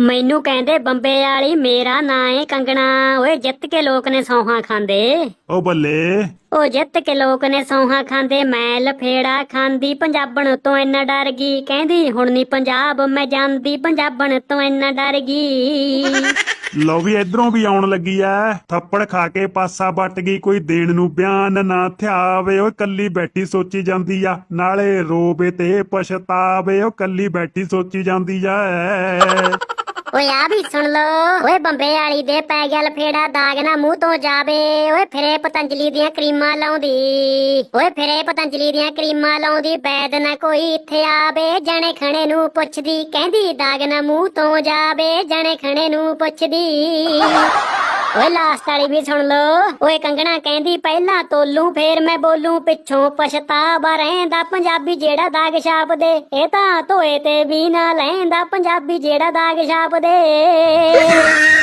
ਮੈਨੂੰ ਕਹਿੰਦੇ ਬੰਬੇ ਵਾਲੀ ਮੇਰਾ ਨਾਂ ਏ ਕੰਗਣਾ। ਓਏ ਜਿੱਤ ਕੇ ਲੋਕ ਨੇ ਸੌਹਾਂ ਖਾਂਦੇ। ਓ ਬੱਲੇ। ਉਹ ਜਿੱਤ ਕੇ ਲੋਕ ਨੇ ਸੌਹਾਂ ਖਾਂਦੇ। ਮੈਂ ਲਫੇੜਾ ਖਾਂਦੀ ਪੰਜਾਬਣ ਤੋਂ ਇੰਨਾ ਡਰ ਗਈ ਕਹਿੰਦੀ ਹੁਣ ਨਹੀਂ ਪੰਜਾਬ ਮੈਂ ਜਾਂਦੀ ਪੰਜਾਬਣ ਤੋਂ ਇੰਨਾ ਡਰ ਗਈ ਲੋ ਵੀ ਇਧਰੋਂ ਵੀ ਆਉਣ ਲੱਗੀ ਐ। ਥੱਪੜ ਖਾ ਕੇ ਪਾਸਾ ਵੱਟ ਗਈ ਕੋਈ ਦੇਣ ਨੂੰ ਬਿਆਨ ਨਾ ਥਿਆਵੇ। ਓਏ ਕੱਲੀ ਬੈਠੀ ਸੋਚੀ ਜਾਂਦੀ ਆ ਨਾਲੇ ਰੋਵੇ ਤੇ ਪਛਤਾਵੇ। ਓ ਕੱਲੀ ਬੈਠੀ ਸੋਚੀ ਜਾਂਦੀ ਆ ਓਏ ਆ ਵੀ ਸੁਣ ਲੋ ਓਏ ਬੰਬੇ ਵਾਲੀ ਦੇ ਪੈ ਗਿਆ ਲਫੇੜਾ, ਦਾਗ ਨਾ ਮੂੰਹ ਤੋਂ ਜਾਵੇ। ਓਏ ਫਿਰੇ ਪਤੰਜਲੀ ਦੀਆਂ ਕਰੀਮਾਂ ਲਾਉਂਦੀ। ਓਏ ਫਿਰੇ ਪਤੰਜਲੀ ਦੀਆਂ ਕਰੀਮਾਂ ਲਾਉਂਦੀ, ਬੈਦ ਨਾ ਕੋਈ ਇੱਥੇ ਆਵੇ। ਜਣੇ ਖਣੇ ਨੂੰ ਪੁੱਛਦੀ, ਕਹਿੰਦੀ, ਦਾਗ ਨਾ ਮੂੰਹ ਤੋਂ ਜਾਵੇ। ਜਣੇ ਖਣੇ ਨੂੰ ਪੁੱਛਦੀ। ਓਏ ਲਾਸਟ ਵਾਲੀ ਵੀ ਸੁਣ ਲੋ ਓਏ ਕੰਗਣਾ ਕਹਿੰਦੀ, ਪਹਿਲਾਂ ਤੋਲੂ ਫੇਰ ਮੈਂ ਬੋਲੂ। ਪਿੱਛੋਂ ਪਛਤਾਵਾ ਰਹਿੰਦਾ ਪੰਜਾਬੀ ਜਿਹੜਾ ਦਾਗ ਛਾਪ ਦੇ ਇਹ ਤਾਂ ਧੋਏ ਤੇ ਵੀ ਨਾ ਲੈਂਦਾ ਪੰਜਾਬੀ ਜਿਹੜਾ ਦਾਗ ਛਾਪ ਦੇ